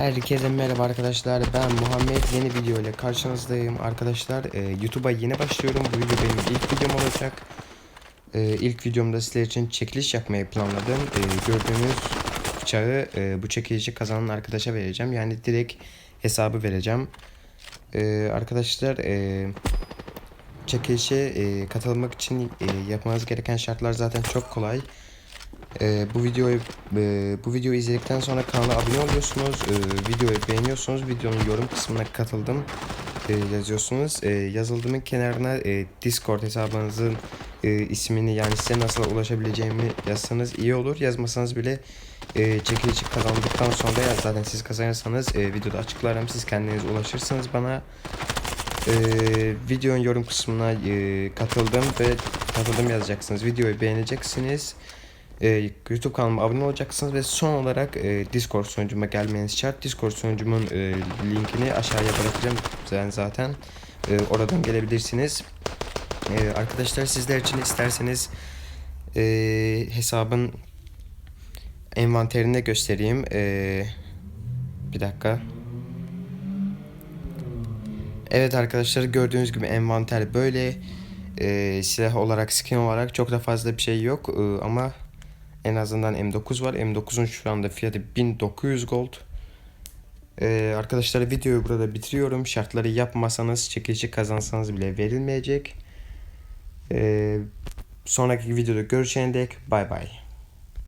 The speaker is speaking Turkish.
Herkese merhaba arkadaşlar. Ben Muhammed. Yeni video ile karşınızdayım arkadaşlar. e, YouTube'a yeni başlıyorum. Bu video benim ilk videom olacak. E, ilk videomda sizler için çekiliş yapmayı planladım. E, gördüğünüz bıçağı e, bu çekilişi kazanan arkadaşa vereceğim. Yani direkt hesabı vereceğim. E, arkadaşlar e, çekilişe e, katılmak için e, yapmanız gereken şartlar zaten çok kolay. Ee, bu videoyu e, bu videoyu izledikten sonra kanala abone oluyorsunuz. Ee, videoyu beğeniyorsunuz. Videonun yorum kısmına katıldım e, yazıyorsunuz. E, yazıldığımın kenarına e, Discord hesabınızın e, ismini yani size nasıl ulaşabileceğimi yazsanız iyi olur. Yazmasanız bile e, çekilişi kazandıktan sonra ya zaten siz kazanırsanız e, videoda açıklarım. Siz kendiniz ulaşırsınız bana. E, videonun yorum kısmına e, katıldım ve katıldım yazacaksınız. Videoyu beğeneceksiniz. Ee, YouTube kanalıma abone olacaksınız ve son olarak e, Discord sunucuma gelmeniz şart. Discord sunucumun e, linkini aşağıya bırakacağım ben zaten. E, oradan gelebilirsiniz. E, arkadaşlar sizler için isterseniz e, hesabın envanterini göstereyim. E, bir dakika. Evet arkadaşlar gördüğünüz gibi envanter böyle. E, silah olarak skin olarak çok da fazla bir şey yok E, ama en azından M9 var. M9'un şu anda fiyatı 1900 gold. Ee, arkadaşlar videoyu burada bitiriyorum. Şartları yapmasanız çekilişi kazansanız bile verilmeyecek. Ee, sonraki videoda görüşene dek bay bay.